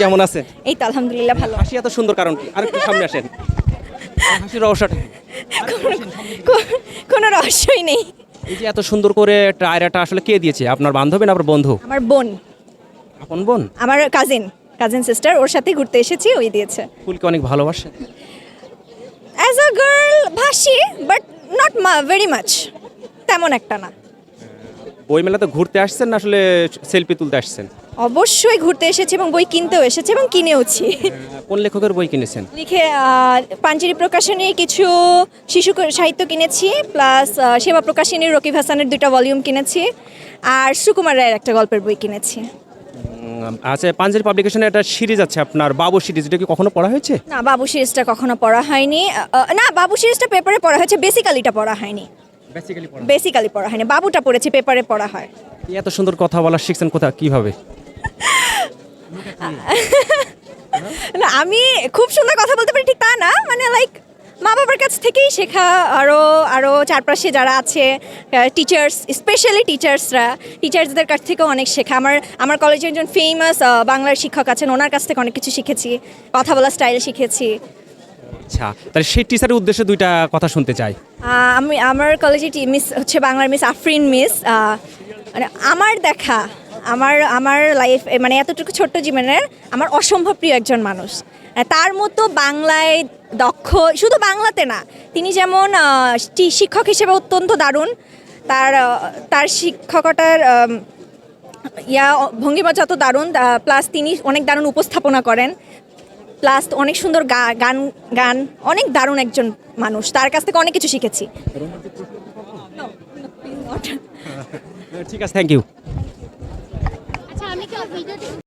কেমন আছেন? এই তো আলহামদুলিল্লাহ ভালো। হাসি এত সুন্দর কারণ কি? আর একটু সামনে আসেন। হাসির রহস্যটা কোনো রহস্যই নেই। এই যে এত সুন্দর করে টায়রাটা আসলে কে দিয়েছে? আপনার বান্ধবী না আপনার বন্ধু? আমার বোন। আপন বোন? আমার কাজিন কাজিন সিস্টার ওর সাথে ঘুরতে এসেছি ওই দিয়েছে। ফুলকে অনেক ভালোবাসে। অ্যাজ আ গার্ল ভাসি বাট নট মা ভেরি মাচ তেমন একটা না। বই মেলাতে ঘুরতে আসছেন না আসলে সেলফি তুলতে আসছেন? অবশ্যই ঘুরতে এসেছি এবং বই কিনতেও এসেছি এবং কিনেওছি। কোন লেখকের বই কিনেছেন? লিখে পাঞ্জেরি প্রকাশনীর কিছু শিশু সাহিত্য কিনেছি প্লাস সেবা প্রকাশনীর রকিব হাসানের দুইটা ভলিউম কিনেছি আর সুকুমার রায়ের একটা গল্পের বই কিনেছি। আচ্ছা পাঞ্জাবি পাবলিকেশনে একটা সিরিজ আছে আপনার বাবু সিরিজ এটা কি কখনো পড়া হয়েছে? না বাবু সিরিজটা কখনো পড়া হয়নি। না বাবু সিরিজটা পেপারে পড়া হয়েছে বেসিক্যালিটা পড়া হয়নি। বেসিক্যালি পড়া বেসিক্যালি পড়া হয়নি। বাবুটা পড়েছি পেপারে পড়া হয়। এত সুন্দর কথা বলা শিখছেন কোথা কীভাবে? না আমি খুব সুন্দর কথা বলতে পারি ঠিক তা না। মানে লাইক মা বাবার কাছ থেকেই শেখা আরও আরও চারপাশে যারা আছে টিচার্স স্পেশালি টিচার্সরা টিচার্সদের কাছ থেকেও অনেক শেখা। আমার আমার কলেজে একজন ফেমাস বাংলার শিক্ষক আছেন ওনার কাছ থেকে অনেক কিছু শিখেছি কথা বলার স্টাইল শিখেছি। আচ্ছা তাহলে সেই টিচারের উদ্দেশ্যে দুইটা কথা শুনতে চাই। আমি আমার কলেজে মিস হচ্ছে বাংলার মিস আফরিন মিস মানে আমার দেখা আমার আমার লাইফ মানে এতটুকু ছোট্ট জীবনের আমার অসম্ভব প্রিয় একজন মানুষ। তার মতো বাংলায় দক্ষ, শুধু বাংলাতে না, তিনি যেমন শিক্ষক হিসেবে অত্যন্ত দারুণ। তার তার শিক্ষকতার ইয়া ভঙ্গিমা যত দারুণ প্লাস তিনি অনেক দারুণ উপস্থাপনা করেন। প্লাস অনেক সুন্দর গান গান, অনেক দারুণ একজন মানুষ। তার কাছ থেকে অনেক কিছু শিখেছি। ঠিক আছে থ্যাংক ইউ আচ্ছা আমি কি ভিডিওটি